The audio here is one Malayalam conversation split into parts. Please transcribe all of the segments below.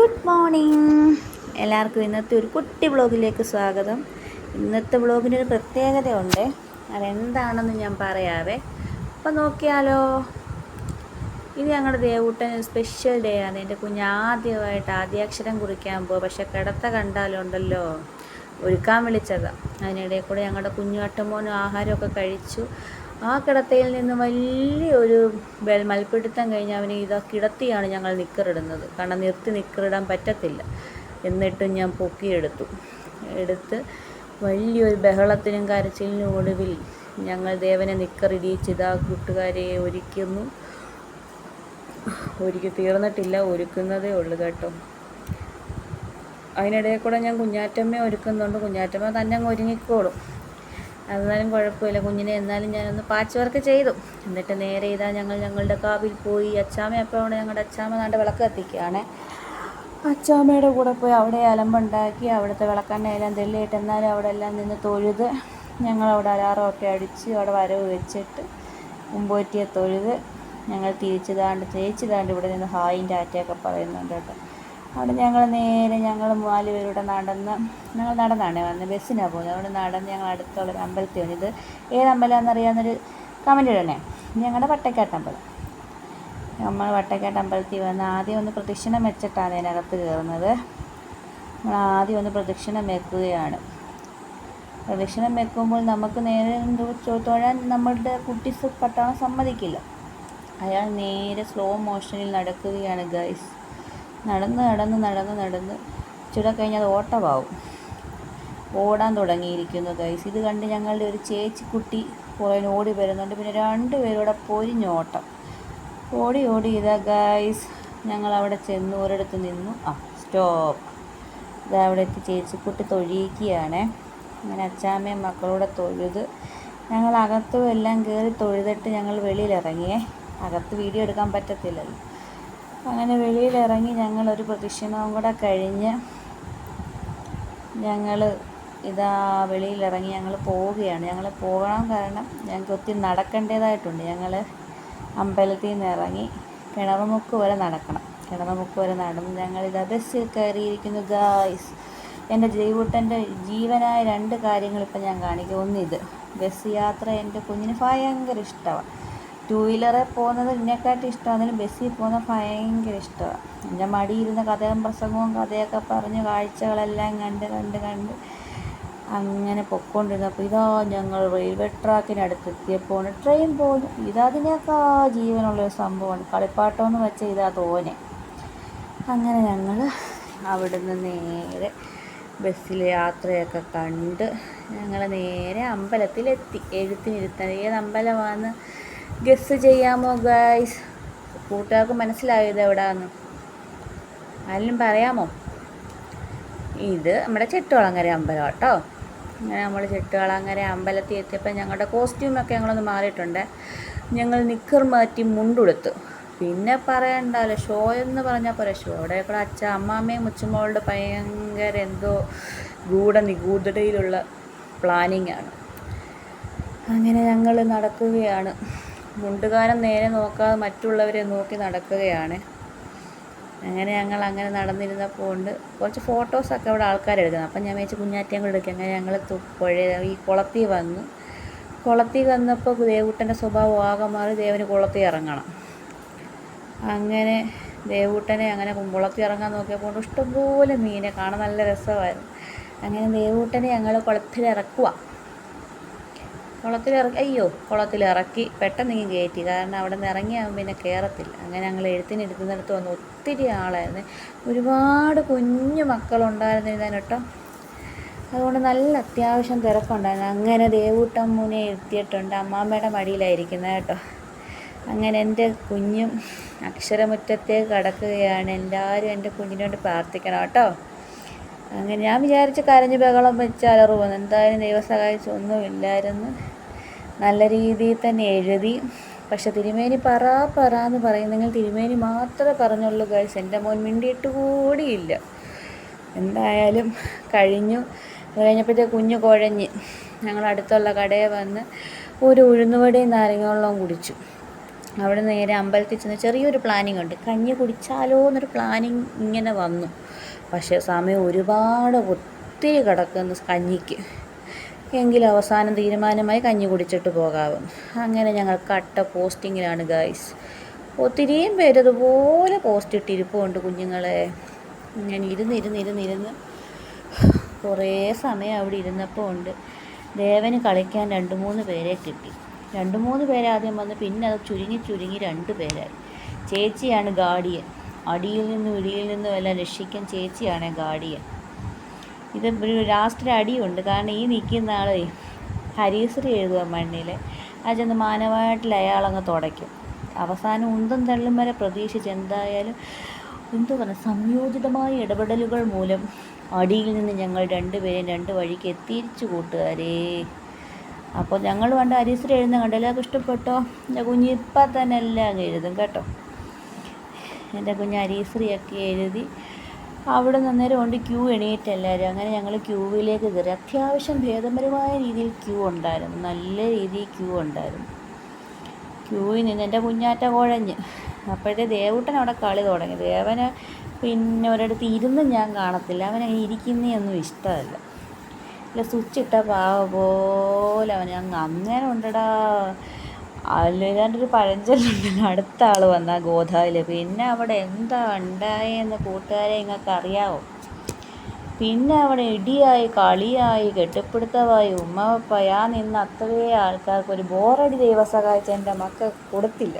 ഗുഡ് മോർണിംഗ് എല്ലാവർക്കും ഇന്നത്തെ ഒരു കുട്ടി വ്ളോഗിലേക്ക് സ്വാഗതം. ഇന്നത്തെ വ്ളോഗിന് ഒരു പ്രത്യേകതയുണ്ട്. അതെന്താണെന്ന് ഞാൻ പറയാവേ. അപ്പം നോക്കിയാലോ. ഇത് ഞങ്ങളുടെ ദേവൂട്ടൻ സ്പെഷ്യൽ ഡേ ആണ്. എന്റെ കുഞ്ഞ് ആദ്യമായിട്ട് ആദ്യാക്ഷരം കുറിക്കാൻ പോകും പക്ഷെ കിടത്ത കണ്ടാലുണ്ടല്ലോ. ഒരുക്കാൻ വിളിച്ചതാണ് അതിനിടയിൽ കൂടെ ഞങ്ങളുടെ കുഞ്ഞു അട്ടമോനും ആഹാരമൊക്കെ കഴിച്ചു. ആ കിടത്തയിൽ നിന്ന് വലിയൊരു മൽപ്പിടുത്തം കഴിഞ്ഞ് അവന് ഇതാ കിടത്തിയാണ് ഞങ്ങൾ നിക്കറിടുന്നത്. കാരണം നിർത്തി നിക്കറിടാൻ പറ്റത്തില്ല. എന്നിട്ടും ഞാൻ പൊക്കിയെടുത്തു. എടുത്ത് വലിയൊരു ബഹളത്തിനും കരച്ചിലിനും ഒടുവിൽ ഞങ്ങൾ ദേവനെ നിക്കറിടിയിച്ചിതാ കൂട്ടുകാരെ ഒരുക്കുന്നു. ഒരുക്കി തീർന്നിട്ടില്ല ഒരുക്കുന്നതേ ഉള്ളൂ കേട്ടോ. അതിനിടയിൽ കൂടെ ഞാൻ കുഞ്ഞാറ്റമ്മയെ ഒരുക്കുന്നുണ്ട്. കുഞ്ഞാറ്റമ്മ തന്നെ അങ്ങ് ഒരുങ്ങിക്കോളും. എന്നാലും കുഴപ്പമില്ല. കുഞ്ഞിനെ എന്നാലും ഞാനൊന്ന് പാച്ച് വർക്ക് ചെയ്തു. എന്നിട്ട് നേരെ ഇതാ ഞങ്ങൾ ഞങ്ങളുടെ കാവിൽ പോയി. അച്ചാമ്മ എപ്പോൾ ഞങ്ങളുടെ അച്ചാമ്മ നാണ്ട് വിളക്ക് കത്തിക്കുകയാണ് അച്ചാമ്മയുടെ കൂടെ പോയി അവിടെ അലമ്പുണ്ടാക്കി. അവിടുത്തെ വിളക്കെണ്ണയെല്ലാം തെല്ലിയിട്ട് എന്നാലും അവിടെ എല്ലാം നിന്ന് തൊഴുത് ഞങ്ങൾ അവിടെ അലാറമൊക്കെ അടിച്ച് അവിടെ വരവ് വെച്ചിട്ട് മുമ്പോറ്റിയെ തൊഴുത് ഞങ്ങൾ തിരിച്ചു താണ്ട് തേച്ച് താണ്ട് ഇവിടെ നിന്ന് ഹായിന്റെ ആറ്റയൊക്കെ പറയുന്നുണ്ട് കേട്ടോ. അവിടെ ഞങ്ങൾ നേരെ ഞങ്ങൾ നാല് പേരുടെ നടന്ന് ഞങ്ങൾ നടന്നാണ് വന്ന് ബസ്സിനാണ് പോകുന്നത് അവിടെ നടന്ന് ഞങ്ങൾ അടുത്തുള്ള ഒരു അമ്പലത്തിൽ വന്നു ഇത് ഏത് അമ്പലമാണെന്ന് അറിയാവുന്നൊരു കമന്റ് ഇടണേ. ഞങ്ങളുടെ വട്ടക്കാട്ട് അമ്പലം. നമ്മൾ വട്ടക്കാട്ട് അമ്പലത്തിൽ വന്ന് ആദ്യം ഒന്ന് പ്രദക്ഷിണം വെച്ചിട്ടാണ് അതിനകത്ത് കയറുന്നത് നമ്മൾ ആദ്യം ഒന്ന് പ്രദക്ഷിണം വെക്കുകയാണ്. പ്രദക്ഷിണം വെക്കുമ്പോൾ നമുക്ക് നേരെ തൊഴാൻ നമ്മളുടെ കുട്ടീസ് പട്ടാളം സമ്മതിക്കില്ല. അയാൾ നേരെ സ്ലോ മോഷനിൽ നടക്കുകയാണ് ഗൈസ് നടന്ന് നടന്ന് നടന്ന് നടന്ന് ഇച്ചിരി കഴിഞ്ഞാൽ ഓട്ടമാവും ഓടാൻ തുടങ്ങിയിരിക്കുന്നു ഗൈസ് ഇത് കണ്ട് ഞങ്ങളുടെ ഒരു ചേച്ചിക്കുട്ടി പുറകിൽ ഓടി വരുന്നുണ്ട്. പിന്നെ രണ്ട് പേരൂടെ പൊരിഞ്ഞോട്ടം ഓടി ഓടി ഇതാ ഗൈസ് ഞങ്ങൾ അവിടെ ചെന്ന് ഒരിടത്ത് നിന്നു. ആ സ്റ്റോപ്പ് ഇതാ അവിടെ എത്തി ചേച്ചിക്കുട്ടി തൊഴിയിക്കുകയാണേ അങ്ങനെ അച്ചാമ്മയും മക്കളോടെ തൊഴുത് ഞങ്ങൾ അകത്തും എല്ലാം കയറി തൊഴുതിട്ട് ഞങ്ങൾ വെളിയിലിറങ്ങിയേ അകത്ത് വീഡിയോ എടുക്കാൻ പറ്റത്തില്ലല്ലോ. അങ്ങനെ വെളിയിലിറങ്ങി ഞങ്ങളൊരു പ്രദക്ഷിണവും കൂടെ കഴിഞ്ഞ് ഞങ്ങൾ ഇതാ വെളിയിലിറങ്ങി ഞങ്ങൾ പോവുകയാണ്. ഞങ്ങൾ പോകണം കാരണം ഞങ്ങൾക്ക് ഒത്തിരി നടക്കേണ്ടതായിട്ടുണ്ട്. ഞങ്ങൾ അമ്പലത്തിൽ നിന്ന് ഇറങ്ങി കിണറുമുക്ക് വരെ നടക്കണം. കിണറുമുക്ക് വരെ നടന്ന് ഞങ്ങൾ ഇതാ ബസ്സിൽ കയറിയിരിക്കുന്നു. ഗായ്സ് എന്റെ ജൈവൂട്ടന്റെ ജീവനായ രണ്ട് കാര്യങ്ങൾ ഇപ്പം ഞാൻ കാണിക്കും. ഒന്നിത് ബസ് യാത്ര എന്റെ കുഞ്ഞിന് ഭയങ്കര ഇഷ്ടമാണ് ടൂ വീലറിൽ പോകുന്നത് ഇതിനെക്കാട്ടും ഇഷ്ടം. അതിന് ബസ്സിൽ പോകുന്നത് ഭയങ്കര ഇഷ്ടമാണ് എന്റെ മടിയിരുന്ന കഥയും പ്രസംഗവും കഥയൊക്കെ പറഞ്ഞ് കാഴ്ചകളെല്ലാം കണ്ട് കണ്ട് കണ്ട് അങ്ങനെ പൊക്കോണ്ടിരുന്നപ്പോൾ ഇതാ ഞങ്ങൾ റെയിൽവേ ട്രാക്കിനടുത്തെത്തിയപ്പോൾ ട്രെയിൻ പോകുന്നു ഇതതിനേക്കാ ജീവനുള്ളൊരു സംഭവമാണ്. കളിപ്പാട്ടമെന്ന് വെച്ചാൽ ഇതാ തോനെ. അങ്ങനെ ഞങ്ങൾ അവിടുന്ന് നേരെ ബസ്സിൽ യാത്രയൊക്കെ കണ്ട് ഞങ്ങൾ നേരെ അമ്പലത്തിലെത്തി. എഴുത്തിനിരുത്താൻ ഏത് അമ്പലമാണെന്ന് ഗസ് ചെയ്യാമോ ഗൈസ് കൂട്ടുകാർക്ക് മനസ്സിലായത് ഇത് എവിടെയാന്ന് ആരെങ്കിലും പറയാമോ? ഇത് നമ്മുടെ ചെട്ടുവളങ്ങര അമ്പലം കേട്ടോ അങ്ങനെ നമ്മൾ ചെട്ടുവളങ്ങര അമ്പലത്തിൽ എത്തിയപ്പോൾ ഞങ്ങളുടെ കോസ്റ്റ്യൂമൊക്കെ ഞങ്ങളൊന്ന് മാറിയിട്ടുണ്ട്. ഞങ്ങൾ നിക്കർ മാറ്റി മുണ്ടുടുത്തു. പിന്നെ പറയണ്ടല്ലോ ഷോ എന്ന് പറഞ്ഞാൽ പോരാ? ഷോ അവിടെ കൂടെ അച്ഛ അമ്മാമ്മയും മുച്ചുമോളുടെ ഭയങ്കര എന്തോ ഗൂഢ നിഗൂഢതയിലുള്ള പ്ലാനിങ്ങാണ് അങ്ങനെ ഞങ്ങൾ നടക്കുകയാണ്. മുണ്ടുകാലം നേരെ നോക്കാതെ മറ്റുള്ളവരെ നോക്കി നടക്കുകയാണ്. അങ്ങനെ ഞങ്ങൾ അങ്ങനെ നടന്നിരുന്നപ്പോൾ ഉണ്ട്. കുറച്ച് ഫോട്ടോസൊക്കെ അവിടെ ആൾക്കാർ എടുക്കുന്നത്. അപ്പം ഞാൻ വെച്ച് കുഞ്ഞാറ്റയും കൂടെ എടുക്കുക അങ്ങനെ ഞങ്ങൾ പുഴ ഈ കുളത്തിൽ വന്നു. കുളത്തിൽ വന്നപ്പോൾ ദേവൂട്ടന്റെ സ്വഭാവം ആകെ മാറി ദേവന് കുളത്തിൽ ഇറങ്ങണം. അങ്ങനെ ദേവൂട്ടനെ അങ്ങനെ കുളത്തിൽ ഇറങ്ങാൻ നോക്കിയപ്പോൾ ഇഷ്ടംപോലെ മീനെ കാണാൻ നല്ല രസമായിരുന്നു. അങ്ങനെ ദേവൂട്ടനെ ഞങ്ങൾ കുളത്തിൽ ഇറക്കുക കുളത്തിലിറക്കി അയ്യോ കുളത്തിലിറക്കി പെട്ടെന്ന് ഇങ്ങനെ കയറ്റി. കാരണം അവിടെ നിന്ന് ഇറങ്ങിയാകുമ്പോൾ പിന്നെ കയറത്തില്ല. അങ്ങനെ ഞങ്ങൾ എഴുത്തിനെടുക്കുന്നിടത്ത് വന്ന് ഒത്തിരി ആളായിരുന്നു. ഒരുപാട് കുഞ്ഞു മക്കളുണ്ടായിരുന്നു മക്കളുണ്ടായിരുന്നിരുന്നതിന് കേട്ടോ. അതുകൊണ്ട് നല്ല അത്യാവശ്യം തിരക്കുണ്ടായിരുന്നു. അങ്ങനെ ദേവൂട്ടം മുനെ എത്തിയിട്ടുണ്ട്. അമ്മാമ്മയുടെ മടിയിലായിരിക്കുന്നത് കേട്ടോ. അങ്ങനെ എന്റെ കുഞ്ഞും അക്ഷരമുറ്റത്തേക്ക് കടക്കുകയാണ്. എല്ലാവരും എന്റെ കുഞ്ഞിനോട് പ്രാർത്ഥിക്കണം കേട്ടോ. അങ്ങനെ ഞാൻ വിചാരിച്ച് കരഞ്ഞ് ബഹളം വെച്ച് എന്തായാലും ദൈവം ഇല്ലായിരുന്നു നല്ല രീതിയിൽ തന്നെ എഴുതി. പക്ഷെ തിരുമേനി പറ പറ എന്ന് പറയുന്നെങ്കിൽ തിരുമേനി മാത്രമേ പറഞ്ഞുള്ളൂ ഗൈസ് എന്റെ മോൻ മിണ്ടിയിട്ട് കൂടിയില്ല എന്തായാലും കഴിഞ്ഞു. അത് കുഞ്ഞു കുഴഞ്ഞ് ഞങ്ങൾ അടുത്തുള്ള കടയിൽ വന്ന് ഒരു ഉഴുന്നുവടയും നാരങ്ങ വെള്ളവും കുടിച്ചു. അവിടെ നേരെ അമ്പലത്തിൽ ചെന്ന് ചെറിയൊരു പ്ലാനിങ് ഉണ്ട്. കഞ്ഞി കുടിച്ചാലോ എന്നൊരു പ്ലാനിങ് ഇങ്ങനെ വന്നു. പക്ഷേ സമയം ഒരുപാട് ഒത്തിരി കിടക്കുന്നു കഞ്ഞിക്ക്. എങ്കിലും അവസാനം തീരുമാനമായി കഞ്ഞി കുടിച്ചിട്ട് പോകാവും. അങ്ങനെ ഞങ്ങൾ കട്ട പോസ്റ്റിങ്ങിലാണ് ഗൈസ് ഒത്തിരിയും പേര് അതുപോലെ പോസ്റ്റ് ഇട്ടിരിപ്പുണ്ട് കുഞ്ഞുങ്ങളെ. ഞാൻ ഇരുന്ന് ഇരുന്ന് ഇരുന്ന് ഇരുന്ന് കുറേ സമയം അവിടെ ഇരുന്നപ്പോൾ ഉണ്ട്. ദേവന് കളിക്കാൻ രണ്ട് മൂന്ന് പേരെ കിട്ടി. രണ്ട് മൂന്ന് പേരാദ്യം വന്ന് പിന്നെ അത് ചുരുങ്ങി ചുരുങ്ങി രണ്ട് പേരായി. ചേച്ചിയാണ് ഗാർഡിയൻ അടിയിൽ നിന്നും ഇടിയിൽ നിന്നും എല്ലാം രക്ഷിക്കാൻ ചേച്ചിയാണ് ഗാർഡിയൻ ഇത് ലാസ്റ്റിൽ അടിയുണ്ട്. കാരണം ഈ നിൽക്കുന്ന ആളേ ഹരീശ്രീ എഴുതുക മണ്ണിൽ അത് ചെന്ന് മാനവായിട്ടിൽ അയാളങ്ങ് തുടയ്ക്കും. അവസാനം ഉന്തും തള്ളും വരെ പ്രതീക്ഷിച്ച് എന്തായാലും എന്തോ പറഞ്ഞ സംയോജിതമായ ഇടപെടലുകൾ മൂലം അടിയിൽ നിന്ന് ഞങ്ങൾ രണ്ടുപേരെയും രണ്ട് വഴിക്ക് എത്തിച്ചു കൂട്ടുകാരേ. അപ്പോൾ ഞങ്ങൾ പണ്ട് ഹരീശ്രീ എഴുതുന്ന കണ്ടോ എല്ലാവർക്കും ഇഷ്ടപ്പെട്ടോ? എന്റെ കുഞ്ഞ് ഇപ്പം തന്നെ എല്ലാം എഴുതും കേട്ടോ. എന്റെ കുഞ്ഞ് ഹരീശ്രീയൊക്കെ എഴുതി അവിടെ നിന്നേരം കൊണ്ട് ക്യൂ എണീറ്റ് എല്ലാവരും അങ്ങനെ ഞങ്ങൾ ക്യൂവിലേക്ക് കയറി. അത്യാവശ്യം ഭേദപരമായ രീതിയിൽ ക്യൂ ഉണ്ടായിരുന്നു. നല്ല രീതിയിൽ ക്യൂ ഉണ്ടായിരുന്നു. ക്യൂവിൽ നിന്ന് എന്റെ കുഞ്ഞാറ്റ കുഴഞ്ഞ്. അപ്പോഴത്തെ ദേവൂട്ടൻ അവിടെ കളി തുടങ്ങി. ദേവന് പിന്നെ ഒരിടത്ത് ഇരുന്ന് ഞാൻ കാണത്തില്ല. അവനെ ഇരിക്കുന്നതൊന്നും ഇഷ്ടമല്ല. ഇല്ല സ്വിച്ച് ഇട്ട പാവ പോലെ അവൻ. അങ്ങ് ഉണ്ടടാ. അല്ലാണ്ട് പഴഞ്ചൊല്ലുണ്ട് അടുത്ത ആൾ വന്ന ഗോദായിൽ പിന്നെ അവിടെ എന്താ ഉണ്ടായെന്ന് കൂട്ടുകാരെ നിങ്ങൾക്ക് അറിയാവോ? പിന്നെ അവിടെ ഇടിയായി കളിയായി കെട്ടിപ്പിടുത്തമായി ഉമ്മപ്പായി ആ നിന്ന് അത്രയേ ആൾക്കാർക്ക് ഒരു ബോറടി ദൈവസഹായിച്ച എന്റെ മക്കൾ കൊടുത്തില്ല.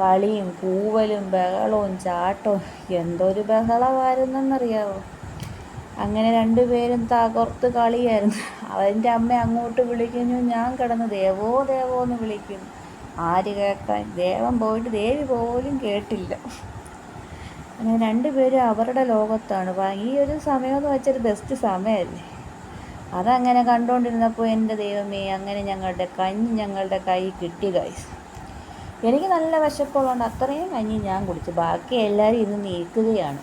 കളിയും കൂവലും ബഹളവും ചാട്ടവും എന്തൊരു ബഹളമായിരുന്നെന്നറിയാവോ? അങ്ങനെ രണ്ടുപേരും തകർത്ത് കളിയായിരുന്നു. അവന്റെ അമ്മ അങ്ങോട്ട് വിളിക്കുന്നു ഞാൻ കിടന്ന് ദേവോ ദേവോ എന്ന് വിളിക്കുന്നു ആര് കേൾക്കാൻ? ദേവൻ പോയിട്ട് ദേവി പോലും കേട്ടില്ല. അങ്ങനെ രണ്ടുപേരും അവരുടെ ലോകത്താണ്. ഈ ഒരു സമയമെന്ന് വെച്ചൊരു ബെസ്റ്റ് സമയമല്ലേ? അതങ്ങനെ കണ്ടുകൊണ്ടിരുന്നപ്പോൾ എന്റെ ദൈവമേ അങ്ങനെ ഞങ്ങളുടെ കഞ്ഞി ഞങ്ങളുടെ കൈ കിട്ടി ഗൈസ് എനിക്ക് നല്ല വിശപ്പുള്ളതുകൊണ്ട് അത്രയും കഞ്ഞി ഞാൻ കുടിച്ചു. ബാക്കി എല്ലാവരും ഇന്ന് നീക്കുകയാണ്.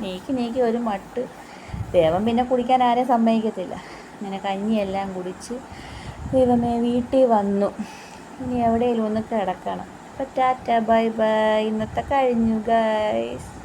നീക്കി നീക്കി ഒരു മട്ട് ദേവൻ പിന്നെ കുടിക്കാൻ ആരെയും സമ്മതിക്കത്തില്ല. അങ്ങനെ കഞ്ഞിയെല്ലാം കുടിച്ച് ദൈവമേ വീട്ടിൽ വന്നു. ഇനി എവിടെയെങ്കിലും ഒന്ന് കിടക്കണം. അപ്പം ടാറ്റ ബൈ ബൈ. ഇന്നത്തെ കഴിഞ്ഞു ഗൈസ്.